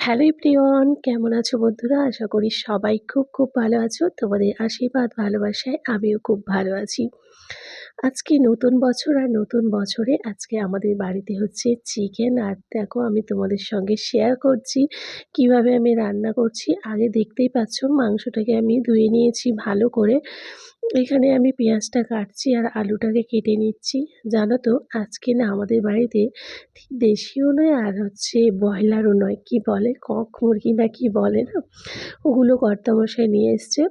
Hello প্রিয়ন কেমন আছো বন্ধুরা? আশা করি সবাই খুব খুব ভালো আছো। তোমাদের আশীর্বাদ, ভালোবাসায় আমিও খুব ভালো আছি। আজকে নতুন বছর আর নতুন বছরে আজকে আমাদের বাড়িতে হচ্ছে চিকেন। আর দেখো, আমি তোমাদের সঙ্গে শেয়ার করছি, কীভাবে আমি রান্না করছি। আগে দেখতেই পাচ্ছ, মাংসটাকে আমি ধুয়ে নিয়েছি ভালো করে। এখানে আমি পেঁয়াজটা কাটছি আর আলুটাকে কেটে নিচ্ছি। জানো তো, আজকে না আমাদের বাড়িতে ঠিক দেশিও নয় আর হচ্ছে ব্রয়লারও নয়। কি বলে? কক মুরগি না কি বলে না? ওগুলো কর্তামশাই নিয়ে এসছে।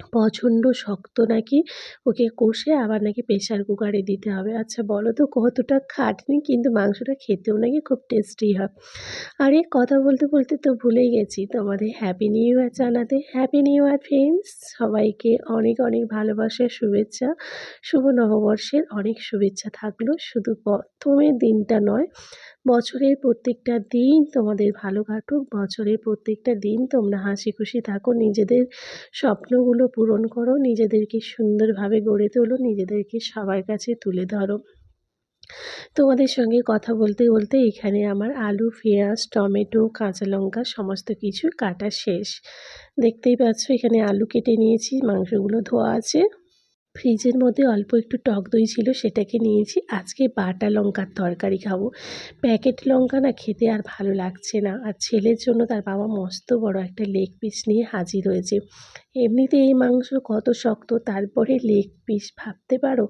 প্রচণ্ড শক্ত নাকি ওকে কষে আবার নাকি প্রেশার কুকারে দিতে হবে? আচ্ছা বলো তো কতটা খাটনি কিন্তু মাংসটা খেতেও নাকি খুব টেস্টি হয়। আরে, কথা বলতে বলতে তো ভুলেই গেছি। তোমাদের হ্যাপি নিউ ইয়ার জানাতে হ্যাপি নিউ ইয়ার ফ্রেন্ডস সবাইকে অনেক অনেক ভালোবাসার শুভেচ্ছা। শুভ নববর্ষের অনেক শুভেচ্ছা থাকল। শুধু প্রথমের দিনটা নয় বছরের প্রত্যেকটা দিন তোমাদের ভালো কাটুক, বছরের প্রত্যেকটা দিন তোমরা হাসি খুশি থাকো, নিজেদের স্বপ্নগুলো পূরণ করো, নিজেদেরকে সুন্দরভাবে গড়ে তোলো, নিজেদেরকে সবার কাছে তুলে ধরো। তোমাদের সঙ্গে কথা বলতে বলতে এখানে আমার আলু, পেঁয়াজ, টমেটো, কাঁচা লঙ্কা সমস্ত কিছু কাটা শেষ। দেখতেই পাচ্ছ এখানে আলু কেটে নিয়েছি, মাংসগুলো ধোয়া আছে। ফ্রিজের মধ্যে অল্প একটু টক দই ছিল, সেটাকে নিয়েছি। আজকে বাটা লঙ্কার তরকারি খাব। প্যাকেট লঙ্কা না খেতে আর ভালো লাগছে না। আর ছেলের জন্য তার বাবা মস্ত বড় একটা লেগ পিস নিয়ে হাজির হয়েছে। এমনিতে এই মাংস কত শক্ত, তারপরে লেগ পিস ভাবতে পারো?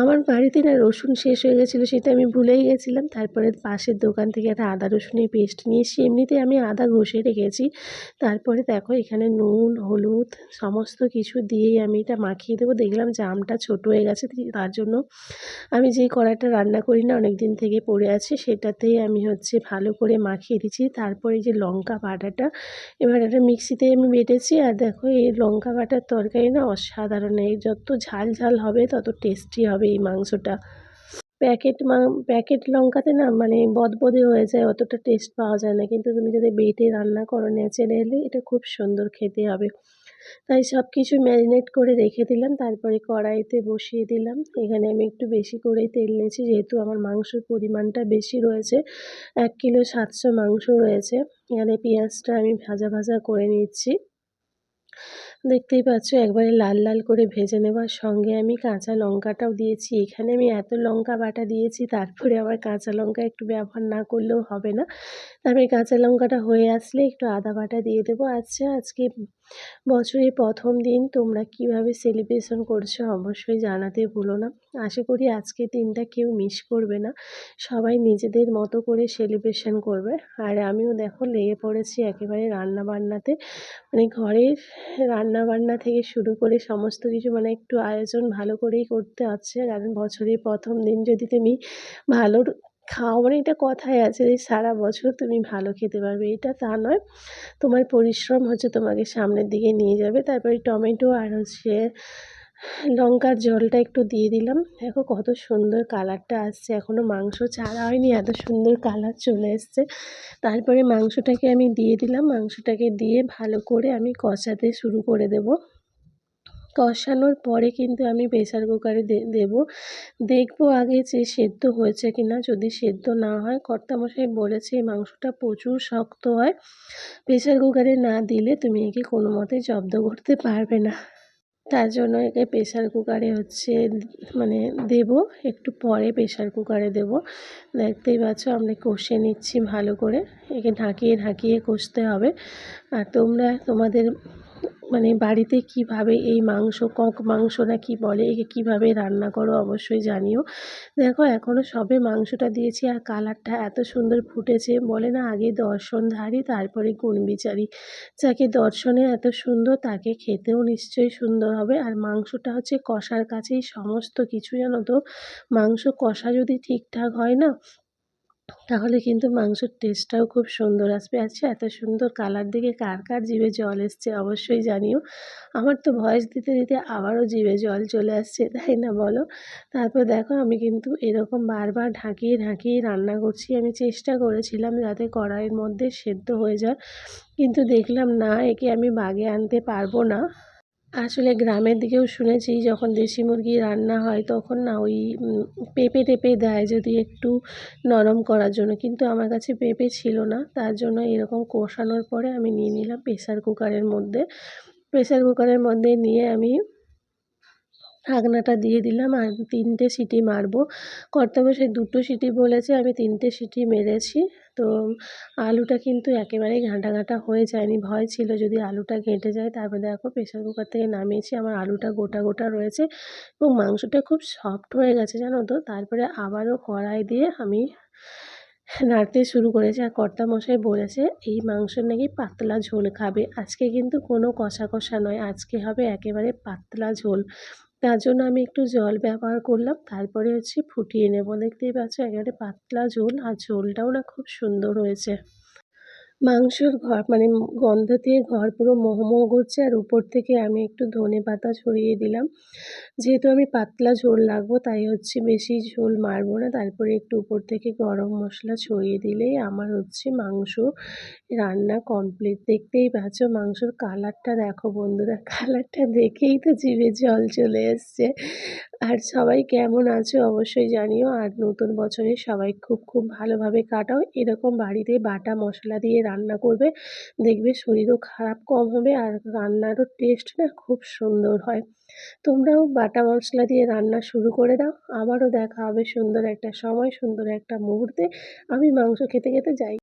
আমার বাড়িতে না রসুন শেষ হয়ে গেছিল সেটা আমি ভুলেই গেছিলাম। তারপরে পাশের দোকান থেকে একটা আদা রসুনের পেস্ট নিয়ে এসে এমনিতে আমি আদা ঘষে রেখেছি। তারপরে দেখো এখানে নুন, হলুদ সমস্ত কিছু দিয়েই আমি এটা মাখিয়ে দেবো। দেখলাম জামটা ছোট হয়ে গেছে তার জন্য আমি যেই কড়াইটা রান্না করি না অনেক দিন থেকে পড়ে আছে সেটাতেই আমি হচ্ছে ভালো করে মাখিয়ে দিচ্ছি। তারপরে যে লঙ্কা বাটাটা, এবার একটা মিক্সিতে আমি বেটেছি। আর দেখো এই লঙ্কা বাটার তরকারি না অসাধারণ। এই যত ঝাল ঝাল হবে, তত টেস্টি হবে এই মাংসটা। প্যাকেট প্যাকেট লঙ্কাতে না মানে বদবদে হয়ে যায়, অতটা টেস্ট পাওয়া যায় না। কিন্তু তুমি যদি বেটে রান্না করো ন্যাচারালি এটা খুব সুন্দর খেতে হবে। তাই সব কিছু ম্যারিনেট করে রেখে দিলাম, তারপরে কড়াইতে বসিয়ে দিলাম। এখানে আমি একটু বেশি করেই তেল নিয়েছি, যেহেতু আমার মাংসের পরিমাণটা বেশি রয়েছে। এক কিলো সাতশো মাংস রয়েছে। এখানে পেঁয়াজটা আমি ভাজা ভাজা করে নিচ্ছি। দেখতেই পাচ্ছ একবারে লাল লাল করে ভেজে নেবার সঙ্গে আমি কাঁচা লঙ্কাটাও দিয়েছি। এখানে আমি এত লঙ্কা বাটা দিয়েছি, তারপরে আবার কাঁচা লঙ্কা একটু ব্যবহার না করলেও হবে না। তারপরে কাঁচা লঙ্কাটা হয়ে আসলে একটু আদা বাটা দিয়ে দেবো। আচ্ছা আজকে বছরের প্রথম দিন তোমরা কীভাবে সেলিব্রেশন করছ অবশ্যই জানাতে ভুলো না। আশা করি আজকের দিনটা কেউ মিস করবে না। সবাই নিজেদের মতো করে সেলিব্রেশন করবে। আর আমিও দেখো লেগে পড়েছি একেবারে রান্না বান্নাতে মানে ঘরের রান্না বান্না থেকে শুরু করে সমস্ত কিছু মানে একটু আয়োজন ভালো করেই করতে হচ্ছে। কারণ বছরের প্রথম দিন যদি তুমি ভালো খাও মানে এটা কথাই আছে যে, সারা বছর তুমি ভালো খেতে পারবে। এটা তা নয়। তোমার পরিশ্রম হচ্ছে তোমাকে সামনের দিকে নিয়ে যাবে। তারপরে টমেটো আর হচ্ছে লঙ্কার জলটা একটু দিয়ে দিলাম। দেখো কত সুন্দর কালারটা আসছে। এখনও মাংস ছাড়া হয়নি, এত সুন্দর কালার চলে এসছে। তারপরে মাংসটাকে আমি দিয়ে দিলাম। মাংসটাকে দিয়ে ভালো করে আমি কষাতে শুরু করে দেবো। কষানোর পরে কিন্তু আমি প্রেসার কুকারে দেবো। দেখব আগে যে সেদ্ধ হয়েছে কি না যদি সেদ্ধ না হয়, কর্তামশাই বলেছে এই মাংসটা প্রচুর শক্ত হয়। প্রেসার কুকারে না দিলে তুমি একে কোনো মতে জব্দ করতে পারবে না। তার জন্য একে প্রেসার কুকারে হচ্ছে মানে দেব। একটু পরে প্রেসার কুকারে দেব। দেখতেই পাচ্ছ আমরা কষে নিচ্ছি ভালো করে। একে ঢাকিয়ে ঢাকিয়ে কষতে হবে। আর তোমরা তোমাদের মানে বাড়িতে কীভাবে এই মাংস, কক মাংস না কি বলে, একে কীভাবে রান্না করো অবশ্যই জানিও। দেখো এখনও সবে মাংসটা দিয়েছি আর কালারটা এত সুন্দর ফুটেছে। বলে না, আগে দর্শনধারী তারপরে গুণবিচারী যাকে দর্শনে এত সুন্দর, তাকে খেতেও নিশ্চয়ই সুন্দর হবে। আর মাংসটা হচ্ছে কষার কাছেই সমস্ত কিছু, জানো তো? মাংস কষা যদি ঠিকঠাক হয় না তাহলে কিন্তু মাংসের টেস্টটাও খুব সুন্দর আসবে। আচ্ছা এত সুন্দর কালার দেখে কার কার জিভে জল এসছে অবশ্যই জানিও। আমার তো ভয়েস দিতে দিতে আবারও জিভে জল চলে আসছে, তাই না বলো? তারপর দেখো আমি কিন্তু এরকম বারবার ঢাকিয়ে ঢাকিয়ে রান্না করছি। আমি চেষ্টা করেছিলাম যাতে কড়াইয়ের মধ্যে সেদ্ধ হয়ে যায়, কিন্তু দেখলাম না, একে আমি বাগে আনতে পারব না। আসলে গ্রামের দিকেও শুনেছি, যখন দেশি মুরগি রান্না হয় তখন না ওই পেঁপে টেপে দেয় যদি একটু নরম করার জন্য। কিন্তু আমার কাছে পেঁপে ছিল না, তার জন্য এরকম কষানোর পরে আমি নিয়ে নিলাম প্রেশার কুকারের মধ্যে। প্রেশার কুকারের মধ্যে নিয়ে আমি ঢাকনাটা দিয়ে দিলাম আর তিনটে সিটি মারবো। কর্তা কর্তামশাই দুটো সিটি বলেছে, আমি তিনটে সিটি মেরেছি। তো আলুটা কিন্তু একেবারেই ঘাঁটা ঘাঁটা হয়ে যায়নি, ভয় ছিল যদি আলুটা ঘেঁটে যায়। তারপর দেখো প্রেসার কুকার থেকে নামিয়েছি, আমার আলুটা গোটা গোটা রয়েছে এবং মাংসটা খুব সফট হয়ে গেছে জানো তো। তারপরে আবারও কড়াই দিয়ে আমি নাড়তে শুরু করেছি। আর কর্তামশাই বলেছে, এই মাংস নাকি পাতলা ঝোল খাবে। আজকে কিন্তু কোনো কষা কষা নয়, আজকে হবে একেবারে পাতলা ঝোল। তার জন্য আমি একটু জল ব্যবহার করলাম, তারপরে হচ্ছে ফুটিয়ে নেব। দেখতেই পাচ্ছ একেবারে পাতলা ঝোল, আর ঝোলটাও না খুব সুন্দর হয়েছে। মাংসর ঘর মানে গন্ধ দিয়ে ঘর পুরো মোহমোহ করছে আর উপর থেকে আমি একটু ধনে পাতা ছড়িয়ে দিলাম। যেহেতু আমি পাতলা ঝোল লাগবো, তাই হচ্ছে বেশি ঝোল মারবো না। তারপরে একটু উপর থেকে গরম মশলা ছড়িয়ে দিলেই আমার হচ্ছে মাংস রান্না কমপ্লিট। দেখতেই পাচ্ছ মাংসর কালারটা, দেখো বন্ধুরা, কালারটা দেখেই তো জিভে জল চলে এসছে। আর সবাই কেমন আছো অবশ্যই জানিও। আর নতুন বছরে সবাই খুব খুব ভালোভাবে কাটাও। এরকম বাড়িতে বাটা মশলা দিয়ে রান্না করবে, দেখবে শরীরও খারাপ কম হবে আর রান্নারও টেস্ট না খুব সুন্দর হয়। তোমরাও বাটা মশলা দিয়ে রান্না শুরু করে দাও। আবারও দেখা হবে সুন্দর একটা সময়, সুন্দর একটা মুহূর্তে। আমি মাংস খেতে খেতে যাই।